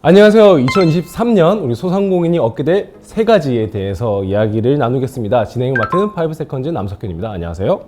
안녕하세요. 2023년 우리 소상공인이 얻게 될 세 가지에 대해서 이야기를 나누겠습니다. 진행을 맡은 5세컨즈 남석현입니다. 안녕하세요.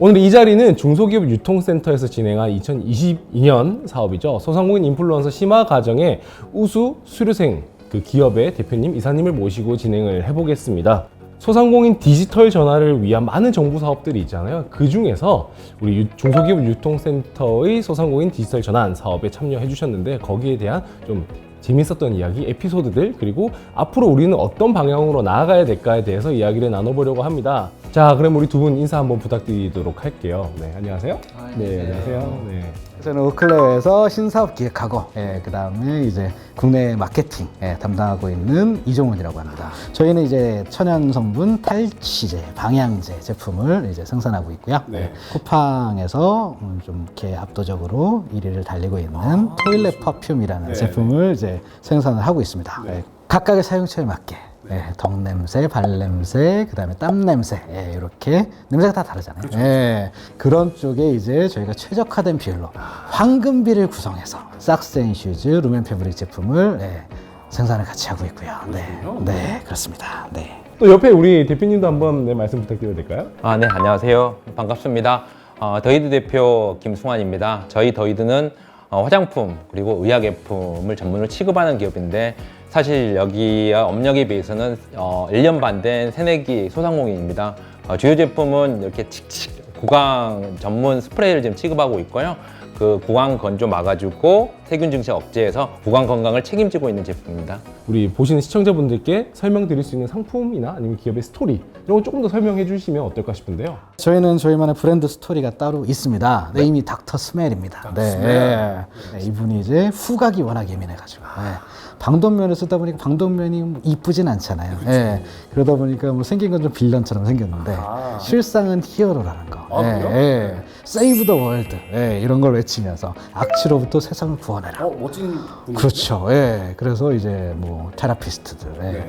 오늘 이 자리는 중소기업 유통센터에서 진행한 2022년 사업이죠. 소상공인 인플루언서 심화 과정의 우수 수료생 그 기업의 대표님, 이사님을 모시고 진행을 해보겠습니다. 소상공인 디지털 전환을 위한 많은 정부 사업들이 있잖아요. 그 중에서 우리 유- 중소기업 유통센터의 소상공인 디지털 전환 사업에 참여해 주셨는데 거기에 대한 좀 재밌었던 이야기, 에피소드들 그리고 앞으로 우리는 어떤 방향으로 나아가야 될까에 대해서 이야기를 나눠보려고 합니다. 자, 그럼 우리 두 분 인사 한번 부탁드리도록 할게요. 네, 안녕하세요. 네, 안녕하세요. 네. 저는 우클레에서 신사업 기획하고 예, 그 다음에 이제 국내 마케팅 예, 담당하고 있는 이종훈이라고 합니다. 저희는 이제 천연 성분 탈취제, 방향제 제품을 이제 생산하고 있고요. 네. 쿠팡에서 음, 좀 이렇게 압도적으로 1위를 달리고 있는 토일렛 퍼퓸이라는 제품을 이제 생산을 하고 있습니다. 예, 각각의 사용처에 맞게 예, 덕 냄새, 발 냄새, 그다음에 땀 냄새 예, 이렇게 냄새가 다 다르잖아요. 예, 그런 쪽에 이제 저희가 최적화된 비율로 황금비를 구성해서 삭스앤 슈즈 루멘 패브릭 제품을 예, 생산을 같이 하고 있고요. 네, 네 그렇습니다. 네. 또 옆에 우리 대표님도 한번 네, 말씀 부탁드려도 될까요? 아, 네, 안녕하세요. 반갑습니다. 어, 더이드 대표 김승환입니다. 저희 더이드는 어, 화장품 그리고 의약예품을 전문으로 취급하는 기업인데 사실 여기 업력에 비해서는 어, 1년 반 된 새내기 소상공인입니다. 어, 주요 제품은 이렇게 칙칙 구강 전문 스프레이를 지금 취급하고 있고요. 그 구강 건조 막아주고 세균 증식 억제해서 구강 건강을 책임지고 있는 제품입니다. 우리 보시는 시청자분들께 설명드릴 수 있는 상품이나 아니면 기업의 스토리 이런 거 조금 더 설명해 주시면 어떨까 싶은데요. 저희는 저희만의 브랜드 스토리가 따로 있습니다. 네, 이미 닥터 스멜입니다. 네. 네, 이분이 이제 후각이 워낙 예민해가지고 네. 방독면을 쓰다 보니까 방독면이 뭐 이쁘진 않잖아요. 네. 그러다 보니까 뭐 생긴 건 좀 빌런처럼 생겼는데 실상은 히어로라는 거. 아, 그래요? 네. 세이브 더 월드 네, 이런 걸 외치면서 악취로부터 세상을 구원해라. 멋진 그렇죠. 예. 그래서 이제 뭐 테라피스트들, 예. 네.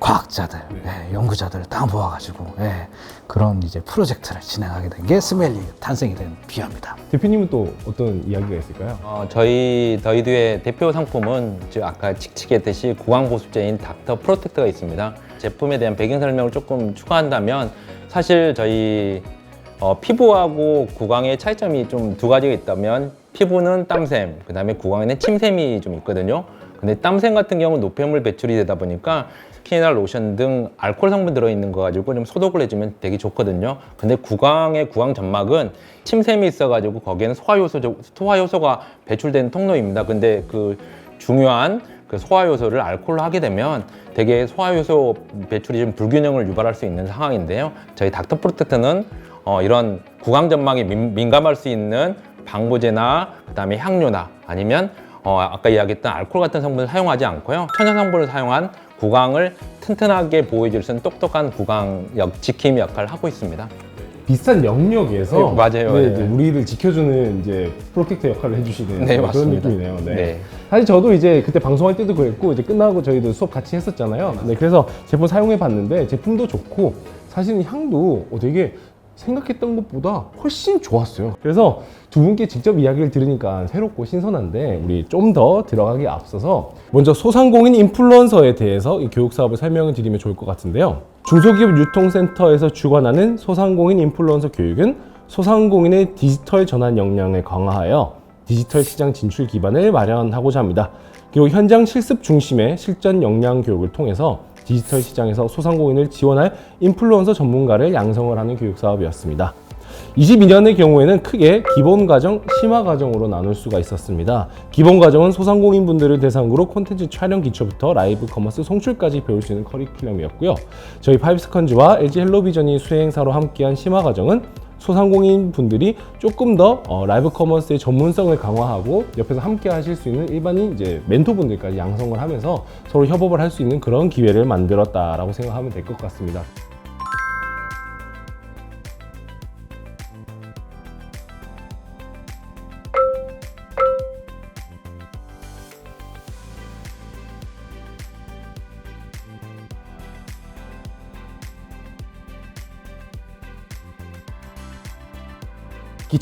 과학자들, 예. 연구자들 다 모아가지고 예. 그런 이제 프로젝트를 진행하게 된 게 스멜리 탄생이 된 비화입니다. 대표님은 또 어떤 이야기가 있을까요? 어, 저희 더이드의 대표 상품은 즉 아까 칙칙했듯이 구강 보습제인 닥터 프로텍터가 있습니다. 제품에 대한 배경 설명을 조금 추가한다면 사실 저희 어, 피부하고 구강의 차이점이 좀 두 가지가 있다면 피부는 땀샘, 그 다음에 구강에는 침샘이 좀 있거든요. 근데 땀샘 같은 경우는 노폐물 배출이 되다 보니까 스킨이나 로션 등 알코올 성분 들어있는 거 가지고 좀 소독을 해주면 되게 좋거든요. 근데 구강의 구강 점막은 침샘이 있어가지고 거기에는 소화 요소 소화 요소가 배출되는 통로입니다. 근데 그 중요한 그 소화 요소를 알코올로 하게 되면 되게 소화 요소 배출이 좀 불균형을 유발할 수 있는 상황인데요. 저희 닥터 프로텍트는 어, 이런 구강 점막에 민, 민감할 수 있는 방부제나 그다음에 향료나 아니면 어, 아까 이야기했던 알코올 같은 성분을 사용하지 않고요. 천연 성분을 사용한 구강을 튼튼하게 보호해줄 수 있는 똑똑한 구강 역 지킴이 역할을 하고 있습니다. 비슷한 영역에서 네, 맞아요. 네, 네. 이제 우리를 지켜주는 이제 프로텍터 역할을 해주시는 네, 그런 맞습니다. 느낌이네요. 네. 네. 사실 저도 이제 그때 방송할 때도 그랬고 이제 끝나고 저희도 수업 같이 했었잖아요. 네, 그래서 제품 사용해 봤는데 제품도 좋고 사실은 향도 어, 되게 생각했던 것보다 훨씬 좋았어요. 그래서 두 분께 직접 이야기를 들으니까 새롭고 신선한데 우리 좀 더 들어가기 앞서서 먼저 소상공인 인플루언서에 대해서 이 교육 사업을 설명을 드리면 좋을 것 같은데요. 중소기업 유통센터에서 주관하는 소상공인 인플루언서 교육은 소상공인의 디지털 전환 역량을 강화하여 디지털 시장 진출 기반을 마련하고자 합니다. 그리고 현장 실습 중심의 실전 역량 교육을 통해서 디지털 시장에서 소상공인을 지원할 인플루언서 전문가를 양성을 하는 교육 사업이었습니다. 22년의 경우에는 크게 기본 과정, 심화 과정으로 나눌 수가 있었습니다. 기본 과정은 소상공인 분들을 대상으로 콘텐츠 촬영 기초부터 라이브 커머스 송출까지 배울 수 있는 커리큘럼이었고요. 저희 파이브스컨즈와 LG 헬로비전이 수행사로 함께한 심화 과정은 소상공인 분들이 조금 더 어, 라이브 커머스의 전문성을 강화하고 옆에서 함께 하실 수 있는 일반인 이제 멘토분들까지 양성을 하면서 서로 협업을 할 수 있는 그런 기회를 만들었다라고 생각하면 될 것 같습니다.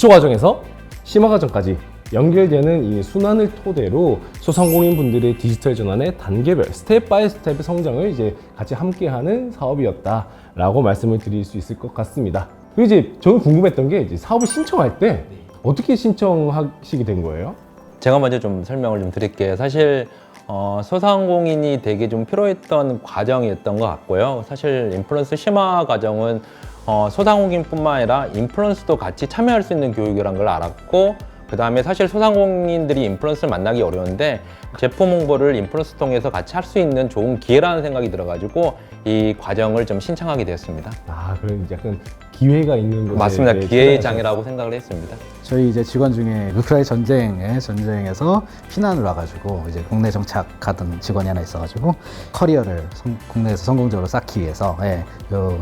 기초 과정에서 심화 과정까지 연결되는 이 순환을 토대로 소상공인 분들의 디지털 전환의 단계별 스텝 바이 스텝의 성장을 이제 같이 함께하는 사업이었다라고 말씀을 드릴 수 있을 것 같습니다. 그리고 이제 저는 궁금했던 게 이제 사업을 신청할 때 어떻게 신청하시게 된 거예요? 제가 먼저 좀 설명을 좀 드릴게요. 사실 어, 소상공인이 되게 좀 필요했던 과정이었던 것 같고요. 사실 인플루언스 심화 과정은 어, 소상공인뿐만 아니라 인플루언스도 같이 참여할 수 있는 교육이란 걸 알았고 그 다음에 사실 소상공인들이 인플루언스를 만나기 어려운데 제품 홍보를 인플루언스 통해서 같이 할 수 있는 좋은 기회라는 생각이 들어가지고 이 과정을 좀 신청하게 되었습니다. 아, 그런 이제 약간 기회가 있는 곳에 맞습니다. 이제 기회의 출연하셔서- 장이라고 생각을 했습니다. 저희 이제 직원 중에 우크라이나 전쟁에 전쟁에서 피난을 와가지고 이제 국내 정착하던 직원이 하나 있어가지고 커리어를 성- 국내에서 성공적으로 쌓기 위해서 예, 요,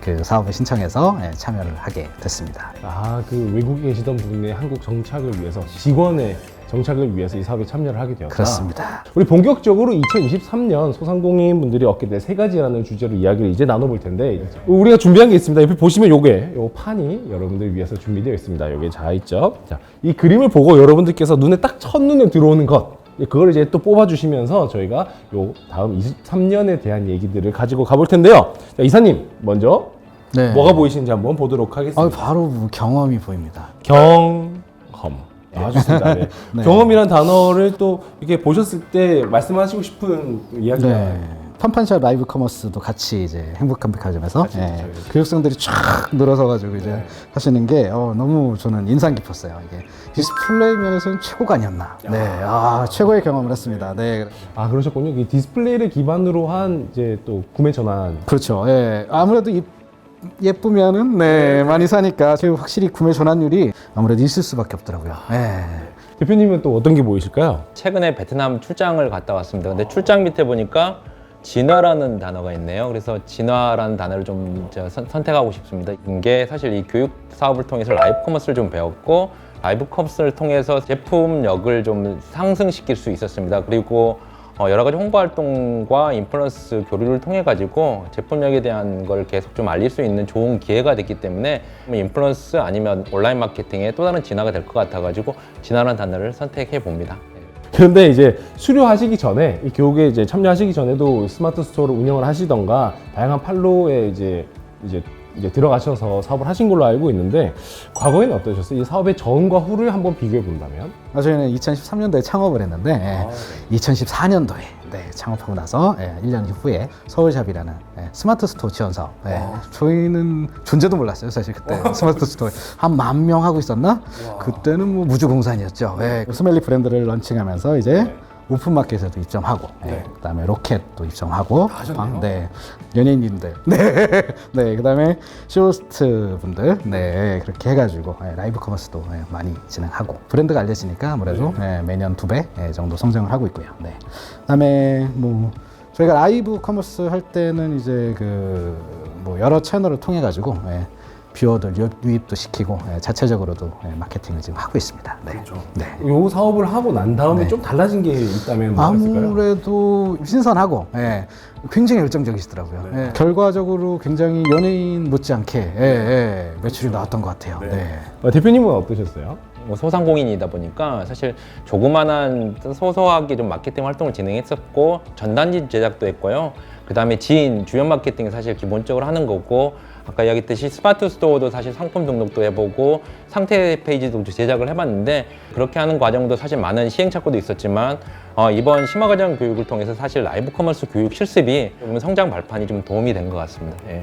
그 사업에 신청해서 예, 참여를 하게 됐습니다. 아, 그 외국에 계시던 분의 한국 정착을 위해서 직원의 정착을 위해서 이 사업에 참여를 하게 되었다. 그렇습니다. 우리 본격적으로 2023년 소상공인 분들이 얻게 될 세 가지라는 주제로 이야기를 이제 나눠볼 텐데 우리가 준비한 게 있습니다. 옆에 보시면 요게 요 판이 여러분들 위해서 준비되어 있습니다. 여기 자 있죠. 자, 이 그림을 보고 여러분들께서 눈에 딱 첫눈에 들어오는 것 그걸 이제 또 뽑아주시면서 저희가 요 다음 23년에 대한 얘기들을 가지고 가볼 텐데요. 자, 이사님 먼저 네. 뭐가 보이시는지 한번 보도록 하겠습니다. 아, 바로 뭐 경험이 보입니다. 경험. 아, 좋습니다. 네. 네. 경험이란 단어를 또 이렇게 보셨을 때 말씀하시고 싶은 이야기가 네. 판판샵 라이브 커머스도 같이 이제 행복한 백화점에서 같이 예, 저희- 교육생들이 쫙 늘어서 가지고 이제 하시는 게 어, 너무 저는 인상 깊었어요. 이게 디스플레이 면에서는 최고가 아니었나. 네, 아 최고의 경험을 했습니다. 네, 아 그러셨군요. 이 디스플레이를 기반으로 한 이제 또 구매 전환. 그렇죠. 예, 아무래도 이, 예쁘면은 네 많이 사니까 지금 확실히 구매 전환율이 아무래도 있을 수밖에 없더라고요. 예. 대표님은 또 어떤 게 보이실까요? 최근에 베트남 출장을 갔다 왔습니다. 근데 출장 밑에 보니까 진화라는 단어가 있네요. 그래서 진화라는 단어를 좀 제가 선, 선택하고 싶습니다. 이게 사실 이 교육 사업을 통해서 라이브 커머스를 좀 배웠고 라이브 커머스를 통해서 제품력을 좀 상승시킬 수 있었습니다. 그리고 어, 여러 가지 홍보 활동과 인플루언스 교류를 통해 가지고 제품력에 대한 걸 계속 좀 알릴 수 있는 좋은 기회가 됐기 때문에 인플루언스 아니면 온라인 마케팅의 또 다른 진화가 될 것 같아 가지고 진화라는 단어를 선택해 봅니다. 그런데 이제 수료하시기 전에 이 교육에 이제 참여하시기 전에도 스마트 스토어를 운영을 하시던가 다양한 판로에 이제 이제 이제 들어가셔서 사업을 하신 걸로 알고 있는데 과거에는 어떠셨어요? 이 사업의 전과 후를 한번 비교해 본다면? 아, 저희는 2013년도에 창업을 했는데 예, 2014년도에 네, 창업하고 나서 예, 1년 후에 서울샵이라는 예, 스마트 스토어 지원 사업. 예, 저희는 존재도 몰랐어요, 사실 그때 스마트 스토어에 한만 명 하고 있었나? 그때는 뭐 무주공산이었죠. 예, 스멜리 브랜드를 런칭하면서 이제 오픈마켓에도 입점하고, 예, 그다음에 로켓도 입점하고, 방- 네, 연예인님들, 네, 네, 그다음에 쇼호스트 분들, 네, 그렇게 해가지고 예, 라이브 커머스도 예, 많이 진행하고. 브랜드가 알려지니까 아무래도 예, 매년 두 배 정도 성장을 하고 있고요. 네, 그다음에 뭐 저희가 라이브 커머스 할 때는 이제 그 뭐 여러 채널을 통해 가지고 예, 뷰어들 유- 유입도 시키고 예, 자체적으로도 예, 마케팅을 지금 하고 있습니다. 네. 네. 요 사업을 하고 난 다음에 네. 좀 달라진 게 있다면 뭐가 있을까요? 아무래도 신선하고 예, 굉장히 열정적이시더라고요. 네. 예, 결과적으로 굉장히 연예인 못지않게 예, 예, 매출이 나왔던 것 같아요. 네. 어, 대표님은 어떠셨어요? 뭐 소상공인이다 보니까 사실 조그만한 소소하게 좀 마케팅 활동을 진행했었고 전단지 제작도 했고요. 그 다음에 지인 주연 마케팅 사실 기본적으로 하는 거고 아까 이야기했듯이 스마트 스토어도 사실 상품 등록도 해보고 상태 페이지도 제작을 해봤는데 그렇게 하는 과정도 사실 많은 시행착오도 있었지만 어, 이번 심화과정 교육을 통해서 사실 라이브 커머스 교육 실습이 좀 성장 발판이 좀 도움이 된 것 같습니다. 예.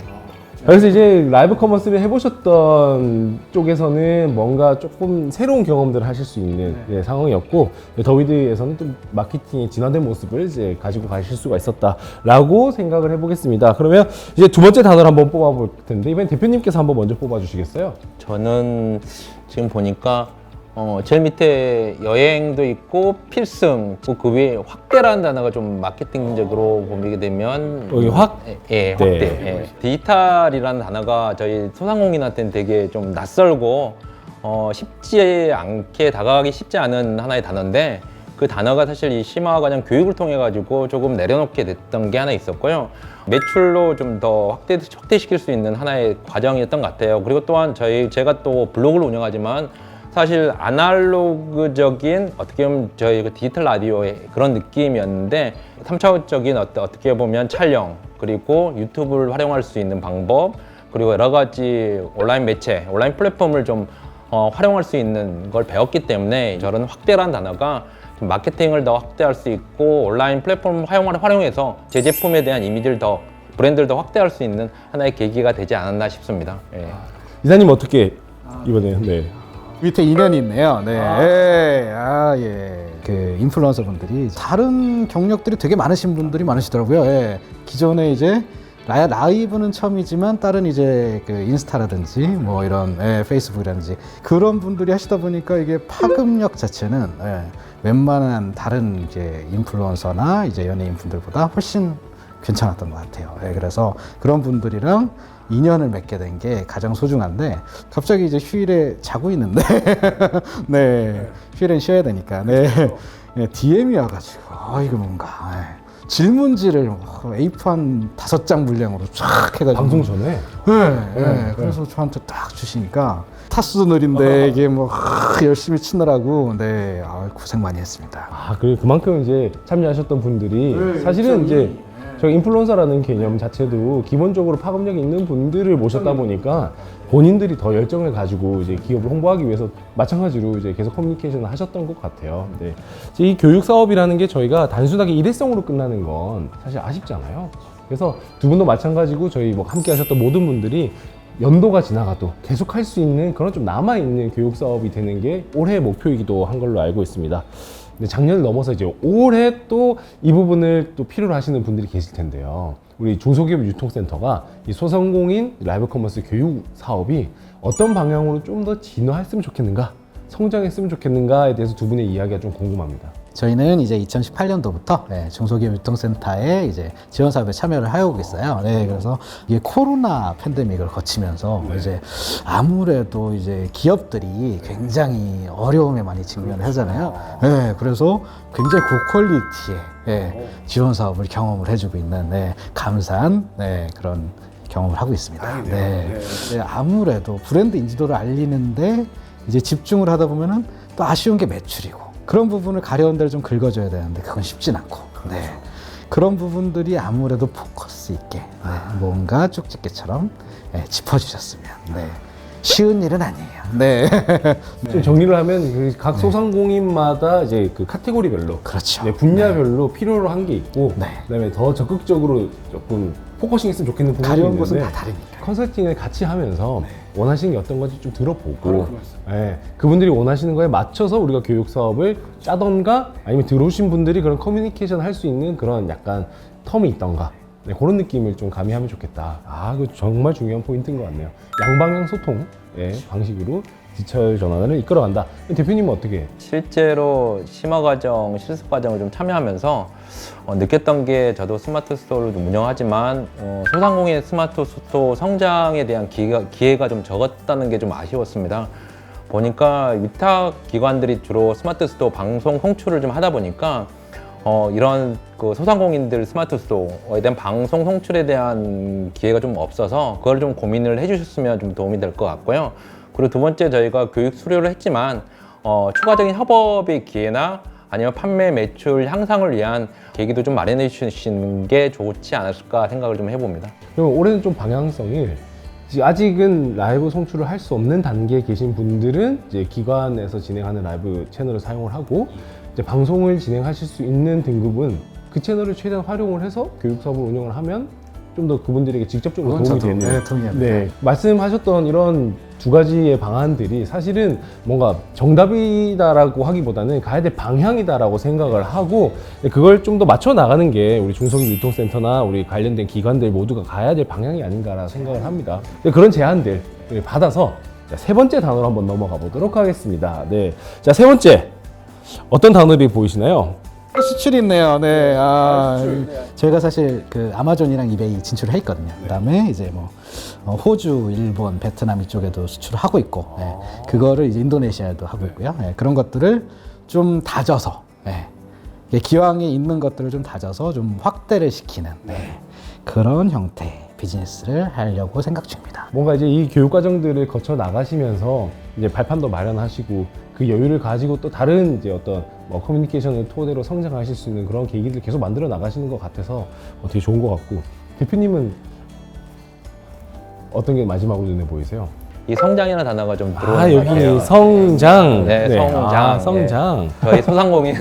그래서 이제 라이브 커머스를 해보셨던 쪽에서는 뭔가 조금 새로운 경험들을 하실 수 있는 예, 상황이었고 더위드에서는 또 마케팅의 진화된 모습을 이제 가지고 가실 수가 있었다라고 생각을 해보겠습니다. 그러면 이제 두 번째 단어를 한번 뽑아볼 텐데 이번엔 대표님께서 한번 먼저 뽑아주시겠어요? 저는 지금 보니까 어, 제일 밑에 여행도 있고 필승 그 위에 확대라는 단어가 좀 마케팅적으로 보게 되면 여기 확? 예, 예, 확대 네. 예. 디지털이라는 단어가 저희 소상공인한테는 되게 좀 낯설고 어, 쉽지 않게 다가가기 쉽지 않은 하나의 단어인데 그 단어가 사실 이 심화 과정 교육을 통해 가지고 조금 내려놓게 됐던 게 하나 있었고요. 매출로 좀 더 확대 확대시킬 수 있는 하나의 과정이었던 것 같아요. 그리고 또한 저희 제가 또 블로그를 운영하지만 사실 아날로그적인 어떻게 보면 저희 그 디지털 라디오의 그런 느낌이었는데 3차원적인 어떤 어떻게 보면 촬영 그리고 유튜브를 활용할 수 있는 방법 그리고 여러 가지 온라인 매체, 온라인 플랫폼을 좀 어, 활용할 수 있는 걸 배웠기 때문에 저런 확대라는 단어가 좀 마케팅을 더 확대할 수 있고 온라인 플랫폼 활용을 활용해서 제 제품에 대한 이미지를 더 브랜드를 더 확대할 수 있는 하나의 계기가 되지 않았나 싶습니다. 예. 이사님 어떻게 이번에 네. 밑에 인연이 있네요. 네. 예. 아, 예. 그 인플루언서 분들이 다른 경력들이 되게 많으신 분들이 많으시더라고요. 예. 기존에 이제 라, 라이브는 처음이지만 다른 이제 그 인스타라든지 뭐 이런 예, 페이스북이라든지 그런 분들이 하시다 보니까 이게 파급력 자체는 예, 웬만한 다른 이제 인플루언서나 이제 연예인 분들보다 훨씬 괜찮았던 것 같아요. 예, 그래서 그런 분들이랑 인연을 맺게 된 게 가장 소중한데 갑자기 이제 휴일에 자고 있는데 네 휴일엔 쉬어야 되니까. 네, 네 DM이 와가지고 아 이거 뭔가. 예. 질문지를 뭐 A4 한 다섯 장 분량으로 쫙 해가지고. 방송 전에? 네, 네, 그래서 저한테 딱 주시니까 타수도 느린데 이게 뭐 하, 열심히 치느라고. 네 아, 고생 많이 했습니다. 아, 그 그만큼 이제 참여하셨던 분들이 사실은 이제 저희 인플루언서라는 개념 자체도 기본적으로 파급력이 있는 분들을 모셨다 보니까 본인들이 더 열정을 가지고 이제 기업을 홍보하기 위해서 마찬가지로 이제 계속 커뮤니케이션을 하셨던 것 같아요. 네. 이제 이 교육 사업이라는 게 저희가 단순하게 일회성으로 끝나는 건 사실 아쉽잖아요. 그래서 두 분도 마찬가지고 저희 뭐 함께 하셨던 모든 분들이 연도가 지나가도 계속 할 수 있는 그런 좀 남아있는 교육 사업이 되는 게 올해의 목표이기도 한 걸로 알고 있습니다. 근데 작년을 넘어서 이제 올해 또 이 부분을 또 필요로 하시는 분들이 계실 텐데요. 우리 중소기업 유통센터가 이 소상공인 라이브 커머스 교육 사업이 어떤 방향으로 좀 더 진화했으면 좋겠는가, 성장했으면 좋겠는가에 대해서 두 분의 이야기가 좀 궁금합니다. 저희는 이제 2018년도부터 중소기업 유통센터에 이제 지원 사업에 참여를 하고 있어요. 네, 그래서 이게 코로나 팬데믹을 거치면서 이제 아무래도 이제 기업들이 굉장히 어려움에 많이 직면하잖아요. 네, 그래서 굉장히 고퀄리티의 네, 지원 사업을 경험을 해주고 있는 네, 감사한 네, 그런 경험을 하고 있습니다. 네. 네, 아무래도 브랜드 인지도를 알리는데 이제 집중을 하다 보면은 또 아쉬운 게 매출이고 그런 부분을 가려운 데를 좀 긁어줘야 되는데 그건 쉽진 않고 네. 그런 부분들이 아무래도 포커스 있게 네. 뭔가 쪽집게처럼 네, 짚어주셨으면 네. 쉬운 일은 아니에요. 네. 좀 정리를 하면 그 각 소상공인마다 이제 그 카테고리별로 그렇죠. 네, 분야별로 필요로 한 게 있고 네. 그다음에 더 적극적으로 조금 포커싱 했으면 좋겠는 부분이 가려운 있는데 곳은 다 다르니까. 컨설팅을 같이 하면서 원하시는 게 어떤 건지 좀 들어보고 예, 그분들이 원하시는 거에 맞춰서 우리가 교육 사업을 짜던가 아니면 들어오신 분들이 그런 커뮤니케이션 할 수 있는 그런 약간 텀이 있던가 네, 그런 느낌을 좀 가미하면 좋겠다. 아, 그 정말 중요한 포인트인 것 같네요. 양방향 소통 의 방식으로 디지털 전환을 이끌어간다. 대표님은 어떻게? 실제로 심화 과정, 실습 과정을 좀 참여하면서 어, 느꼈던 게 저도 스마트 스토어를 좀 운영하지만 어, 소상공인 스마트 스토어 성장에 대한 기회가, 기회가 좀 적었다는 게 좀 아쉬웠습니다. 보니까 위탁 기관들이 주로 스마트 스토어 방송 송출을 좀 하다 보니까 어, 이런 그 소상공인들 스마트 스토어에 대한 방송 송출에 대한 기회가 좀 없어서 그걸 좀 고민을 해주셨으면 좀 도움이 될 것 같고요. 그리고 두 번째 저희가 교육 수료를 했지만 어, 추가적인 협업의 기회나 아니면 판매 매출 향상을 위한 계기도 좀 마련해 주시는 게 좋지 않을까 생각을 좀 해봅니다. 그럼 올해는 좀 방향성을 이제 아직은 라이브 송출을 할 수 없는 단계에 계신 분들은 이제 기관에서 진행하는 라이브 채널을 사용을 하고 이제 방송을 진행하실 수 있는 등급은 그 채널을 최대한 활용을 해서 교육 사업을 운영을 하면 좀 더 그분들에게 직접적으로 도움이 저도, 되는 네, 동의합니다. 네, 말씀하셨던 이런 두 가지의 방안들이 사실은 뭔가 정답이다라고 하기보다는 가야 될 방향이다라고 생각을 하고 그걸 좀 더 맞춰 나가는 게 우리 중소기업 유통센터나 우리 관련된 기관들 모두가 가야 될 방향이 아닌가라 생각을 합니다. 네, 그런 제안들 받아서 자, 세 번째 단어로 한번 넘어가 보도록 하겠습니다. 네, 자 세 번째 어떤 단어들이 보이시나요? 수출이 있네요. 네. 아, 저희가 사실 그 아마존이랑 이베이 진출을 했거든요. 그다음에 이제 뭐 어, 호주, 일본, 베트남 이쪽에도 수출을 하고 있고, 네. 그거를 이제 인도네시아에도 하고 있고요. 네. 그런 것들을 좀 다져서, 네. 이게 기왕에 있는 것들을 좀 다져서 좀 확대를 시키는 네. 그런 형태. 비즈니스를 하려고 생각 중입니다. 뭔가 이제 이 교육 과정들을 거쳐 나가시면서 이제 발판도 마련하시고 그 여유를 가지고 또 다른 이제 어떤 뭐 커뮤니케이션을 토대로 성장하실 수 있는 그런 계기들 계속 만들어 나가시는 것 같아서 어, 되게 좋은 것 같고 대표님은 어떤 게 마지막으로 눈에 보이세요? 이 성장이라는 단어가 좀 들어오는 아 것 여기 같아요. 성장. 네, 성장. 아, 성장. 저희 소상공인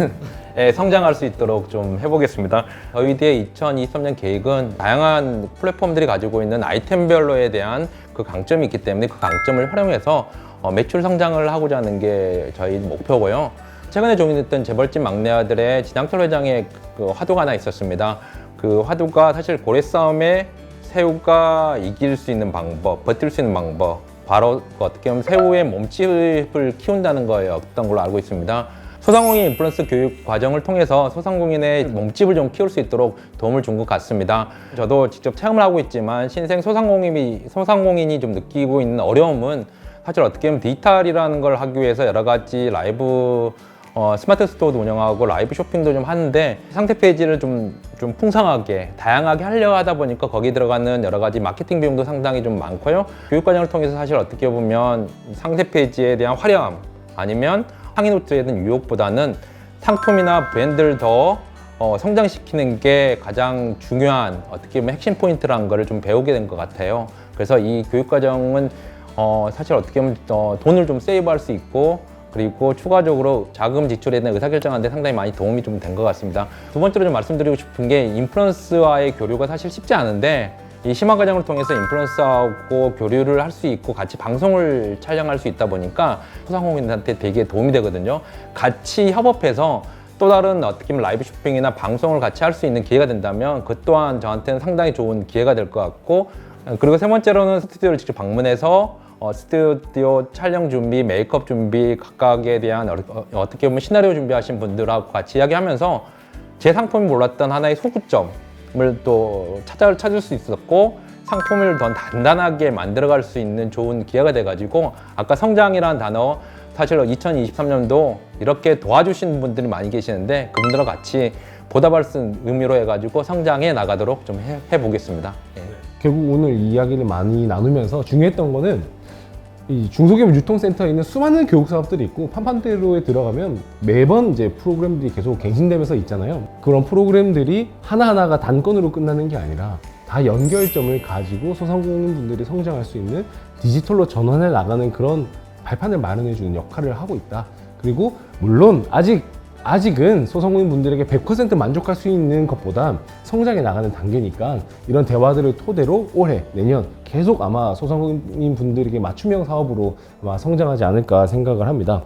예, 성장할 수 있도록 좀 해보겠습니다. 저희들의 2023년 계획은 다양한 플랫폼들이 가지고 있는 아이템별로에 대한 그 강점이 있기 때문에 그 강점을 활용해서 어, 매출 성장을 하고자 하는 게 저희 목표고요. 최근에 종료됐던 재벌집 막내 아들의 진양철 회장의 그 화두가 하나 있었습니다. 그 화두가 사실 고래 싸움에 새우가 이길 수 있는 방법, 버틸 수 있는 방법, 바로 그 어떻게 보면 새우의 몸집을 키운다는 거였던 걸로 알고 있습니다. 소상공인 인플루언스 교육 과정을 통해서 소상공인의 몸집을 좀 키울 수 있도록 도움을 준 것 같습니다. 저도 직접 체험을 하고 있지만 신생 소상공인이 소상공인이 좀 느끼고 있는 어려움은 사실 어떻게 보면 디지털이라는 걸 하기 위해서 여러 가지 라이브 어, 스마트 스토어도 운영하고 라이브 쇼핑도 좀 하는데 상세 페이지를 좀, 좀 풍성하게 다양하게 하려 하다 보니까 거기 들어가는 여러 가지 마케팅 비용도 상당히 좀 많고요. 교육 과정을 통해서 사실 어떻게 보면 상세 페이지에 대한 화려함 아니면 상위 노트에 대한 유혹보다는 상품이나 브랜드를 더 어, 성장시키는 게 가장 중요한 어떻게 보면 핵심 포인트라는 거를 좀 배우게 된 것 같아요. 그래서 이 교육 과정은 어, 사실 어떻게 보면 어, 돈을 좀 세이브할 수 있고 그리고 추가적으로 자금 지출에 대한 의사결정하는데 상당히 많이 도움이 좀 된 것 같습니다. 두 번째로 좀 말씀드리고 싶은 게 인플루언스와의 교류가 사실 쉽지 않은데 이 심화 과정을 통해서 인플루언서하고 교류를 할 수 있고 같이 방송을 촬영할 수 있다 보니까 소상공인한테 되게 도움이 되거든요. 같이 협업해서 또 다른 어떻게 보면 라이브 쇼핑이나 방송을 같이 할 수 있는 기회가 된다면 그 또한 저한테는 상당히 좋은 기회가 될 것 같고 그리고 세 번째로는 스튜디오를 직접 방문해서 어, 스튜디오 촬영 준비, 메이크업 준비 각각에 대한 어, 떻게 보면 시나리오 준비하신 분들하고 같이 이야기하면서 제 상품이 몰랐던 하나의 소구점을 또 찾아, 찾을 수 있었고 상품을 더 단단하게 만들어갈 수 있는 좋은 기회가 돼가지고 아까 성장이라는 단어 사실 2023년도 이렇게 도와주시는 분들이 많이 계시는데 그분들과 같이 보답할 수 있는 의미로 해가지고 성장해 나가도록 좀 해, 해보겠습니다. 예. 결국 오늘 이 이야기를 많이 나누면서 중요했던 거는 이 중소기업 유통센터에 있는 수많은 교육 사업들이 있고 판판대로에 들어가면 매번 이제 프로그램들이 계속 갱신되면서 있잖아요. 그런 프로그램들이 하나하나가 단건으로 끝나는 게 아니라 다 연결점을 가지고 소상공인 분들이 성장할 수 있는 디지털로 전환해 나가는 그런 발판을 마련해 주는 역할을 하고 있다. 그리고 물론 아직 아직은 소상공인 분들에게 100% 만족할 수 있는 것보다 성장해 나가는 단계니까 이런 대화들을 토대로 올해, 내년 계속 아마 소상공인 분들에게 맞춤형 사업으로 아마 성장하지 않을까 생각을 합니다.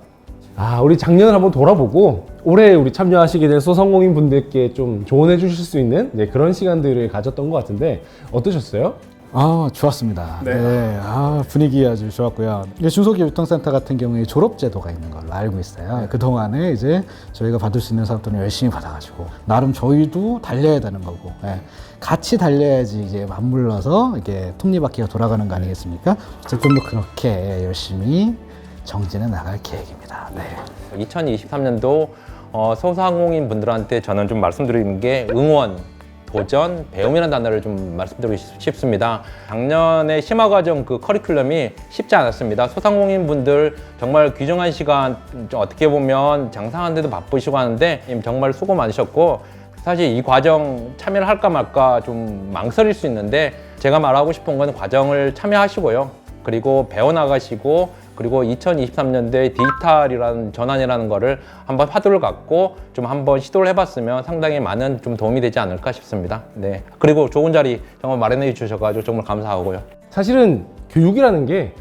아, 우리 작년을 한번 돌아보고 올해 우리 참여하시게 될 소상공인 분들께 좀 조언해 주실 수 있는 이제 그런 시간들을 가졌던 것 같은데 어떠셨어요? 아, 좋았습니다. 네. 아, 분위기 아주 좋았고요. 이게 중소기업 유통센터 같은 경우에 졸업 제도가 있는 걸로 알고 있어요. 그 동안에 이제 저희가 받을 수 있는 사업들은 열심히 받아가지고, 나름 저희도 달려야 되는 거고, 예. 같이 달려야지 이제 맞물러서 이게 톱니바퀴가 돌아가는 거 아니겠습니까? 제품도 그렇게 열심히 정진해 나갈 계획입니다. 네. 2023년도 어, 소상공인 분들한테 저는 좀 말씀드리는 게 응원, 도전, 배움이라는 단어를 좀 말씀드리고 싶- 싶습니다. 작년에 심화 과정 그 커리큘럼이 쉽지 않았습니다. 소상공인 분들 정말 귀중한 시간 좀 어떻게 보면 장사하는데도 바쁘시고 하는데 정말 수고 많으셨고 사실 이 과정 참여를 할까 말까 좀 망설일 수 있는데 제가 말하고 싶은 건 과정을 참여하시고요. 그리고 배워나가시고 그리고 2023년도에 디지털이라는 전환이라는 거를 한번 화두를 갖고 좀 한번 시도를 해봤으면 상당히 많은 좀 도움이 되지 않을까 싶습니다. 네. 그리고 좋은 자리 정말 마련해 주셔가지고 정말 감사하고요. 사실은 교육이라는 게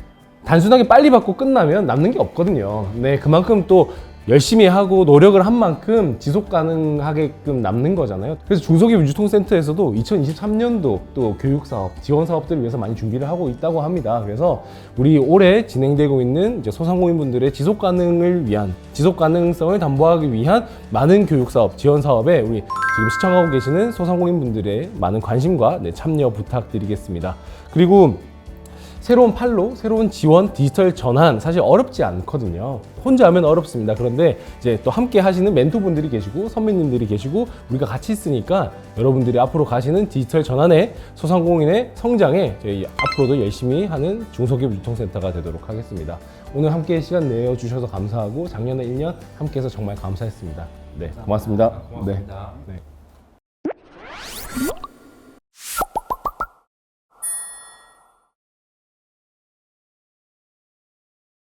단순하게 빨리 받고 끝나면 남는 게 없거든요. 네, 그만큼 또 열심히 하고 노력을 한 만큼 지속 가능하게끔 남는 거잖아요. 그래서 중소기업 유통센터에서도 2023년도 또 교육 사업, 지원 사업들을 위해서 많이 준비를 하고 있다고 합니다. 그래서 우리 올해 진행되고 있는 이제 소상공인 분들의 지속 가능을 위한 지속 가능성을 담보하기 위한 많은 교육 사업, 지원 사업에 우리 지금 시청하고 계시는 소상공인 분들의 많은 관심과 네, 참여 부탁드리겠습니다. 그리고 새로운 판로, 새로운 지원, 디지털 전환 사실 어렵지 않거든요. 혼자 하면 어렵습니다. 그런데 이제 또 함께 하시는 멘토분들이 계시고 선배님들이 계시고 우리가 같이 있으니까 여러분들이 앞으로 가시는 디지털 전환에 소상공인의 성장에 저희 앞으로도 열심히 하는 중소기업 유통센터가 되도록 하겠습니다. 오늘 함께 시간 내어 주셔서 감사하고 작년에 1년 함께해서 정말 감사했습니다. 네, 고맙습니다. 네. 네.